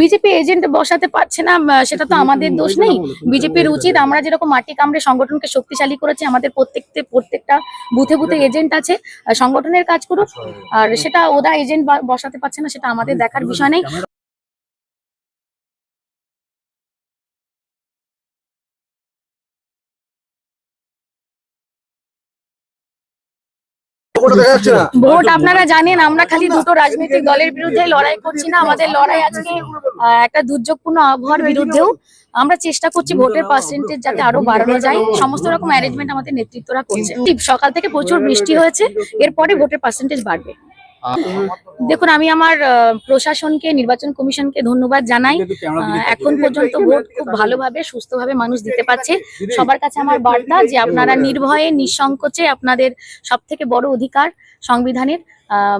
BJP agent বসাতে পারছে না সেটা তো আমাদের দোষ নেই। বিজেপির উচিত আমরা যেরকম মাটি কামড়ে সংগঠনকে শক্তিশালী করেছি আমাদের প্রত্যেকতে প্রত্যেকটা বুথে বুথে এজেন্ট আছে সংগঠনের কাজ করুক। আর সেটা ওরা এজেন্ট বসাতে পারছে না সেটা আমাদের দেখার বিষয় নেই। ভোট আপনারা জানেন, আমরা খালি দুটো রাজনৈতিক দলের বিরুদ্ধে লড়াই করছি না। আমাদের লড়াই আজকে একটা দুর্যোগপূর্ণ আবহাওয়ার বিরুদ্ধেও আমরা চেষ্টা করছি ভোটের পার্সেন্টেজ যাতে আরও বাড়ানো যায়। সমস্ত রকম অ্যারেঞ্জমেন্ট আমাদের নেতৃত্বরা করছে। সকাল থেকে প্রচুর বৃষ্টি হয়েছে, এরপরে ভোটের পার্সেন্টেজ বাড়বে। দেখুন আমি আমার আহ, প্রশাসনকে নির্বাচন কমিশনকে ধন্যবাদ জানাই। আহ, এখন পর্যন্ত ভোট খুব ভালোভাবে সুস্থভাবে মানুষ দিতে পারছে। সবার কাছে আমার বার্তা যে আপনারা নির্ভয়ে নিঃসংকোচে আপনাদের সব থেকে বড় অধিকার সংবিধানের।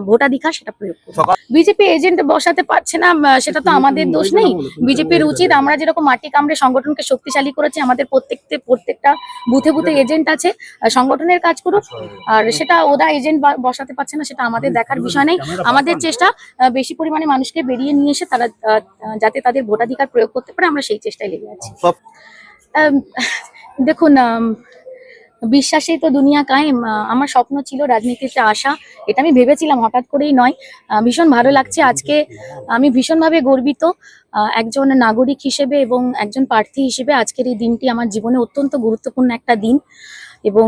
ভোটাধিকার সেটা প্রয়োগ করুন বিজেপি এজেন্ট বসাতে পারছে না সেটা তো আমাদের দোষ নেই। বিজেপির উচিত আমরা যেরকম মাটি কামড়ে সংগঠনকে শক্তিশালী করেছি আমাদের প্রত্যেকতে প্রত্যেকটা বুথে বুথে এজেন্ট আছে সংগঠনের কাজ করুক। আর সেটা ওরা এজেন্ট বসাতে পারছে না সেটা আমাদের দেখার বিষয় নেই। আমাদের চেষ্টা বেশি পরিমাণে মানুষকে বেরিয়ে নিয়ে এসে তারা যাতে তাদের ভোটাধিকার প্রয়োগ করতে পারে আমরা সেই চেষ্টায় লেগে আছি। দেখুন বিশ্বাসেই তো দুনিয়া কায়েম। আমার স্বপ্ন ছিল রাজনীতিতে আসা, এটা আমি ভেবেছিলাম, হঠাৎ করেই নয়। ভীষণ ভালো লাগছে আজকে। আমি ভীষণভাবে গর্বিত একজন নাগরিক হিসেবে এবং একজন প্রার্থী হিসেবে আজকের এই দিনটি আমার জীবনে অত্যন্ত গুরুত্বপূর্ণ একটা দিন। এবং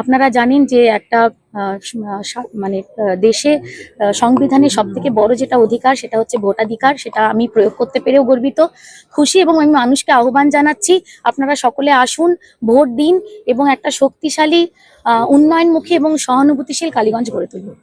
আপনারা জানেন যে একটা মানে দেশে সংবিধানের সব থেকে বড় যেটা অধিকার সেটা হচ্ছে ভোটাধিকার, সেটা আমি প্রয়োগ করতে পেরেও গর্বিত, খুশি এবং আমি মানুষকে আহ্বান জানাচ্ছি, আপনারা সকলে আসুন, ভোট দিন এবং একটা শক্তিশালী উন্নয়নমুখী এবং সহানুভূতিশীল কালীগঞ্জ গড়ে তুলুন।